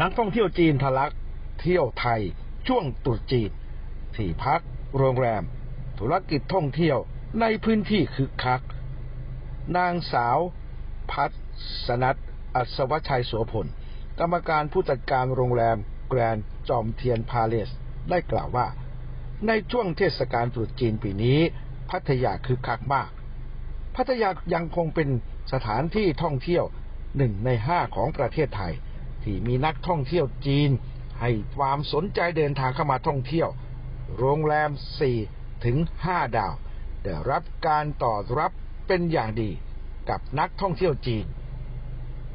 นักท่องเที่ยวจีนทะลักเที่ยวไทย ช่วงตรุษจีนที่พัก โรงแรม ธุรกิจท่องเที่ยวในพื้นที่คึกคัก นางสาว พัฒสนัทอัศวชัยโสพล กรรมการผู้จัดการโรงแรมแกรนด์จอมเทียนพาเลส ได้กล่าวว่า ในช่วงเทศกาลตรุษจีนปีนี้ พัทยาคึกคักมาก พัทยายังคงเป็นสถานที่ท่องเที่ยวหนึ่งในห้าของประเทศไทย ที่มีนักท่องเที่ยวจีน ให้ความสนใจเดินทางเข้ามาท่องเที่ยว โรงแรม 4 ถึง 5 ดาว ได้รับการตอบรับเป็นอย่างดีกับนักท่องเที่ยวจีน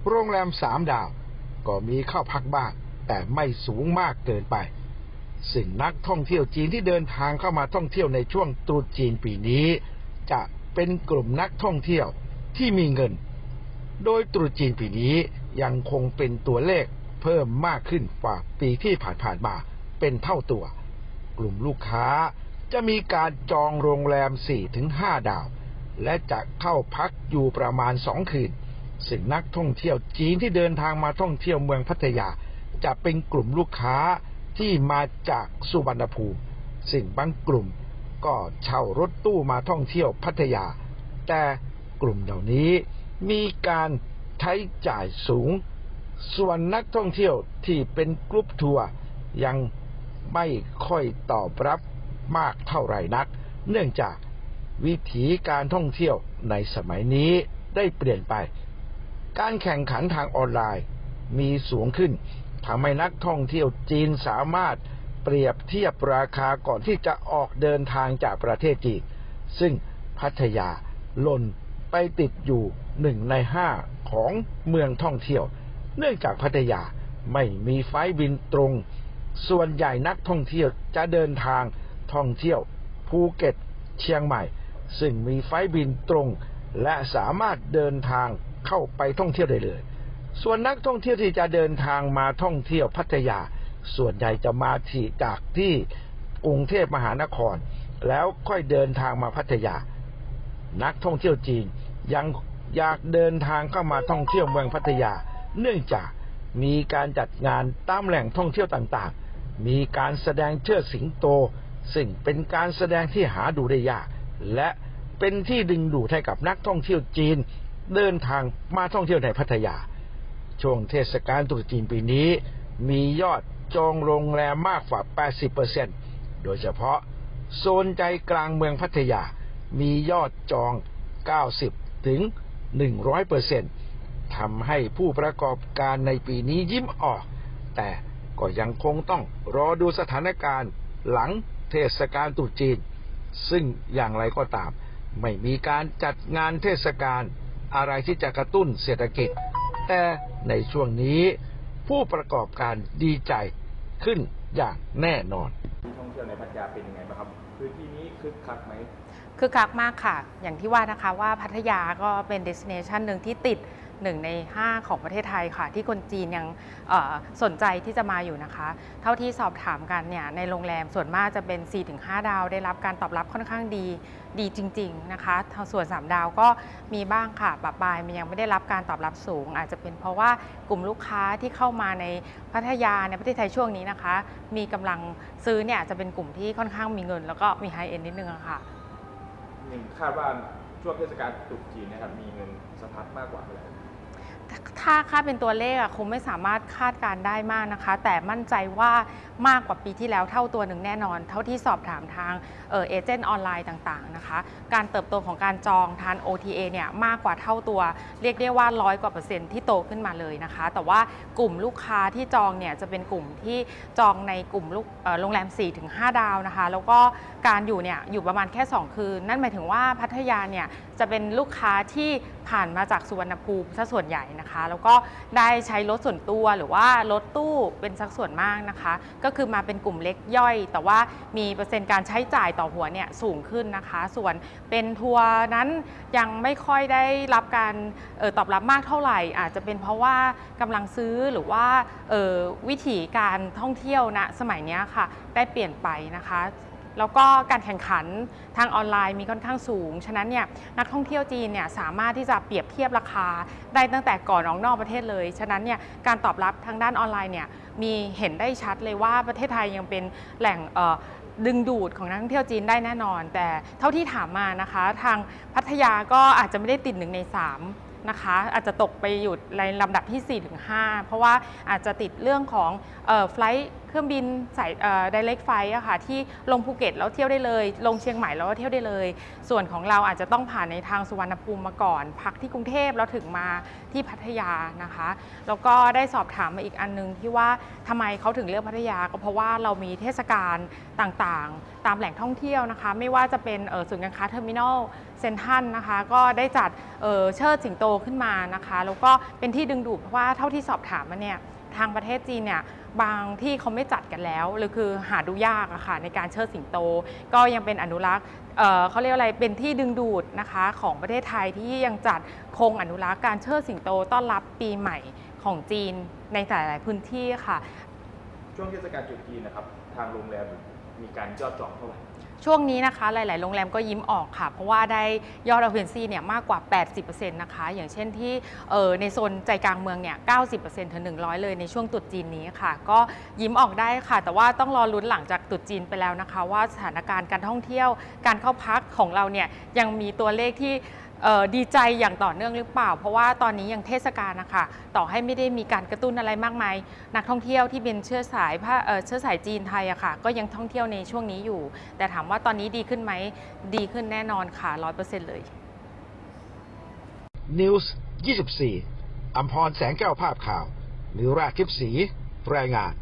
โรงแรม 3 ดาว ก็มีเข้าพักบ้างแต่ไม่สูงมากเกินไป สิ่งนักท่องเที่ยวจีนที่เดินทางเข้ามาท่องเที่ยวในช่วงตรุษจีนปีนี้ จะเป็นกลุ่มนักท่องเที่ยวที่มีเงิน โดยตรุษจีนปีนี้ ยังคงเป็นตัวเลขเพิ่มมากขึ้นกว่าปีที่ผ่านๆมาเป็นเท่าตัว กลุ่มลูกค้าจะมีการจองโรงแรม 4-5 ดาว และจะเข้าพักอยู่ประมาณ 2 คืนซึ่งนักท่องเที่ยวจีนที่เดินทางมาท่องเที่ยวเมืองพัทยา จะเป็นกลุ่มลูกค้าที่มาจากสุวรรณภูมิซึ่งบางกลุ่มก็เช่ารถตู้มาท่องเที่ยวพัทยา แต่กลุ่มเหล่านี้มีการ ใช้จ่ายสูง ส่วนนักท่องเที่ยวที่เป็นกรุ๊ปทัวร์ยังไม่ค่อยตอบรับมากเท่าไหร่นัก เนื่องจากวิถีการท่องเที่ยวในสมัยนี้ได้เปลี่ยนไป การแข่งขันทางออนไลน์มีสูงขึ้นทำให้นักท่องเที่ยวจีนสามารถเปรียบเทียบราคาก่อนที่จะออกเดินทางจากประเทศจีน ซึ่งพัทยาลน ไปติดอยู่หนึ่งในห้าของเมืองท่องเที่ยว เนื่องจากพัทยาไม่มีไฟบินตรง ส่วนใหญ่นักท่องเที่ยวจะเดินทางท่องเที่ยวภูเก็ตเชียงใหม่ ซึ่งมีไฟบินตรง และสามารถเดินทางเข้าไปท่องเที่ยวได้เลย ส่วนนักท่องเที่ยวที่จะเดินทางมาท่องเที่ยวพัทยา ส่วนใหญ่จะมาที่จากที่กรุงเทพมหานคร แล้วค่อยเดินทางมาพัทยา นักท่องเที่ยวจีน ยังอยากเดินทางเข้ามาท่องเที่ยวเมืองพัทยา เนื่องจากมีการจัดงานตามแหล่งท่องเที่ยวต่างๆ มีการแสดงเชิดสิงโต ซึ่งเป็นการแสดงที่หาดูได้ยาก และเป็นที่ดึงดูดให้กับนักท่องเที่ยวจีน เดินทางมาท่องเที่ยวในพัทยา ช่วงเทศกาลตรุษจีนปีนี้ มียอดจองโรงแรมมากกว่า 80%โดยเฉพาะโซนใจกลางเมืองพัทยา มียอดจอง 90 ถึง 100%ทำให้ผู้ประกอบการในปีนี้ยิ้มออก แต่ก็ยังคงต้องรอดูสถานการณ์หลังเทศกาลตรุษจีน ซึ่งอย่างไรก็ตาม ไม่มีการจัดงานเทศกาลอะไรที่จะกระตุ้นเศรษฐกิจ แต่ในช่วงนี้ผู้ประกอบการดีใจขึ้นอย่างแน่นอน ที่ท่องเที่ยวในพัทยาเป็นยังไงบ้างครับพื้นที่นี้คึกคักไหมคึกคักมากค่ะ อย่างที่ว่านะคะว่าพัทยาก็เป็นเดส i เนชันหนึ่งที่ติด 1 ใน 5 ของประเทศไทยค่ะ ที่คนจีนยังสนใจที่จะมาอยู่นะคะ เท่าที่สอบถามกันเนี่ยในโรงแรมส่วนมากจะเป็น 4-5 ดาว ได้รับการตอบรับค่อนข้างดีดีจริง ๆนะคะส่วน 3 ดาวก็มีบ้างค่ะปะปลายมันยังไม่ได้รับการตอบรับสูง อาจจะเป็นเพราะว่ากลุ่มลูกค้าที่เข้ามาในพัทยาในประเทศไทยช่วงนี้นะคะ มีกำลังซื้อเนี่ยจะเป็นกลุ่มที่ค่อนข้างมีเงิน แล้วก็มีไฮเอ็นนิดนึงะค่ะหนึ่งคาดว่าช่วงเทศกาลตรุษจีนนะครับมีเงินสะพัดมากกว่าเท่าไหร่ ถ้าค่าเป็นตัวเลขอะคงไม่สามารถคาดการได้มากนะคะ แต่มั่นใจว่ามากกว่าปีที่แล้วเท่าตัวหนึ่งแน่นอน เท่าที่สอบถามทางเอเจนต์ออนไลน์ต่างๆนะคะ การเติบโตของการจองทาน OTA เนี่ยมากกว่าเท่าตัว เรียกได้ว่าร้อยกว่าเปอร์เซ็นต์ที่โตขึ้นมาเลยนะคะ แต่ว่ากลุ่มลูกค้าที่จองเนี่ยจะเป็นกลุ่มที่จองในกลุ่มลูกโรงแรม 4-5 ดาวนะคะ แล้วก็การอยู่เนี่ยอยู่ประมาณแค่ 2 คืน นั่นหมายถึงว่าพัทยาเนี่ยจะเป็นลูกค้าที่ผ่านมาจากสุวรรณภูมิซะส่วนใหญ่นะคะ แล้วก็ได้ใช้รถส่วนตัวหรือว่ารถตู้เป็นสักส่วนมากนะคะ ก็คือมาเป็นกลุ่มเล็กย่อย แต่ว่ามีเปอร์เซ็นต์การใช้จ่ายต่อหัวเนี่ยสูงขึ้นนะคะ ส่วนเป็นทัวร์นั้นยังไม่ค่อยได้รับการออตอบรับมากเท่าไหร่ อาจจะเป็นเพราะว่ากำลังซื้อหรือว่าออวิถีการท่องเที่ยวณสมัยนี้ค่ะ ได้เปลี่ยนไปนะคะ แล้วก็การแข่งขันทางออนไลน์มีค่อนข้างสูง ฉะนั้นเนี่ยนักท่องเที่ยวจีนเนี่ยสามารถที่จะเปรียบเทียบราคาได้ตั้งแต่ก่อนออกนอกประเทศเลย ฉะนั้นเนี่ยการตอบรับทางด้านออนไลน์เนี่ยมีเห็นได้ชัดเลยว่าประเทศไทยยังเป็นแหล่งดึงดูดของนักท่องเที่ยวจีนได้แน่นอน แต่เท่าที่ถามมานะคะ ทางพัทยาก็อาจจะไม่ได้ติดหนึ่งในสาม นะคะ อาจจะตกไปอยู่ในลำดับที่ 4-5 เพราะว่าอาจจะติดเรื่องของไฟล์เครื่องบินสายเอ่อ direct flight อะค่ะที่ลงภูเก็ตแล้วเที่ยวได้เลย ลงเชียงใหม่แล้วก็เที่ยวได้เลย ส่วนของเราอาจจะต้องผ่านในทางสุวรรณภูมิมาก่อน พักที่กรุงเทพแล้วถึงมาที่พัทยานะคะ แล้วก็ได้สอบถามมาอีกอันนึงที่ว่าทำไมเขาถึงเลือกพัทยาก็เพราะว่าเรามีเทศกาลต่างๆ ตามแหล่งท่องเที่ยวนะคะ ไม่ว่าจะเป็นศูนย์การค้าเทอร์มินอลเซ็นทันนะคะ ก็ได้จัดเเชิดสิงโตขึ้นมานะคะแล้วก็เป็นที่ดึงดูดเพราะว่าเท่าที่สอบถามมาเนี่ยทางประเทศจีนเนี่ยบางที่เขาไม่จัดกันแล้วหรือคือหาดูยากอะค่ะในการเชิดสิงโต ก็ยังเป็นอนุรักษ์เเขาเรียกอะไรเป็นที่ดึงดูดนะคะของประเทศไทยที่ยังจัดคงอนุรักษ์การเชิดสิงโตต้อนรับปีใหม่ของจีนในหลาย ๆ พื้นที่ค่ะ ช่วงเทศกาลตรุษจีนนะครับทางโรงแรม มีการยอดจองเท่าไหร่ช่วงนี้นะคะหลาย ๆ โรงแรมก็ยิ้มออกค่ะ เพราะว่าได้ยอด occupancy เนี่ยมากกว่า 80%นะคะ อย่างเช่นที่เอ่อในโซนใจกลางเมืองเนี่ย 90%ถึง 100 เลยในช่วงตรุษจีนนี้ค่ะ ก็ยิ้มออกได้ค่ะ แต่ว่าต้องรอลุ้นหลังจากตรุษจีนไปแล้วนะคะ ว่าสถานการณ์การท่องเที่ยว การเข้าพักของเราเนี่ยยังมีตัวเลขที่ ดีใจอย่างต่อเนื่องหรือเปล่า เพราะว่าตอนนี้ยังเทศกาลนะคะต่อให้ไม่ได้มีการกระตุ้นอะไรมากมาย นักท่องเที่ยวที่เป็นเชื้อสายผ้าเชื้อสายจีนไทยอะค่ะ ก็ยังท่องเที่ยวในช่วงนี้อยู่ แต่ถามว่าตอนนี้ดีขึ้นไหมดีขึ้นแน่นอนค่ะร้อยเปอร์เซ็นต์เลย News 24อัมพรแสงแก้วภาพข่าวหรือราชทิพย์ศรีรายงาน